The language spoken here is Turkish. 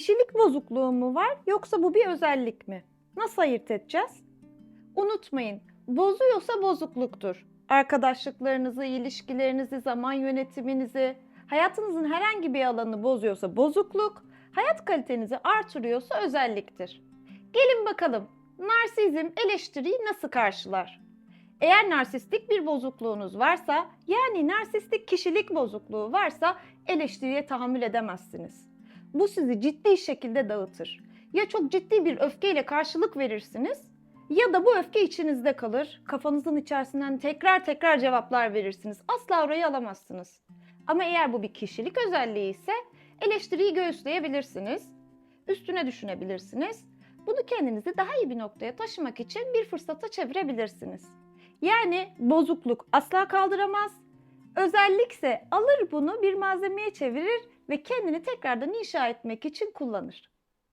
kişilik bozukluğu mu var yoksa bu bir özellik mi? Nasıl ayırt edeceğiz? Unutmayın, bozuyorsa bozukluktur. Arkadaşlıklarınızı, ilişkilerinizi, zaman yönetiminizi, hayatınızın herhangi bir alanını bozuyorsa bozukluk, hayat kalitenizi artırıyorsa özelliktir. Gelin bakalım, narsizm eleştiriyi nasıl karşılar? Eğer narsistik bir bozukluğunuz varsa, yani narsistik kişilik bozukluğu varsa eleştiriye tahammül edemezsiniz. Bu sizi ciddi şekilde dağıtır. Ya çok ciddi bir öfkeyle karşılık verirsiniz ya da bu öfke içinizde kalır. Kafanızın içerisinden tekrar tekrar cevaplar verirsiniz. Asla orayı alamazsınız. Ama eğer bu bir kişilik özelliği ise eleştiriyi göğüsleyebilirsiniz. Üstüne düşünebilirsiniz. Bunu kendinizi daha iyi bir noktaya taşımak için bir fırsata çevirebilirsiniz. Yani bozukluk asla kaldıramaz. Özellikse alır bunu bir malzemeye çevirir ve kendini tekrardan inşa etmek için kullanır.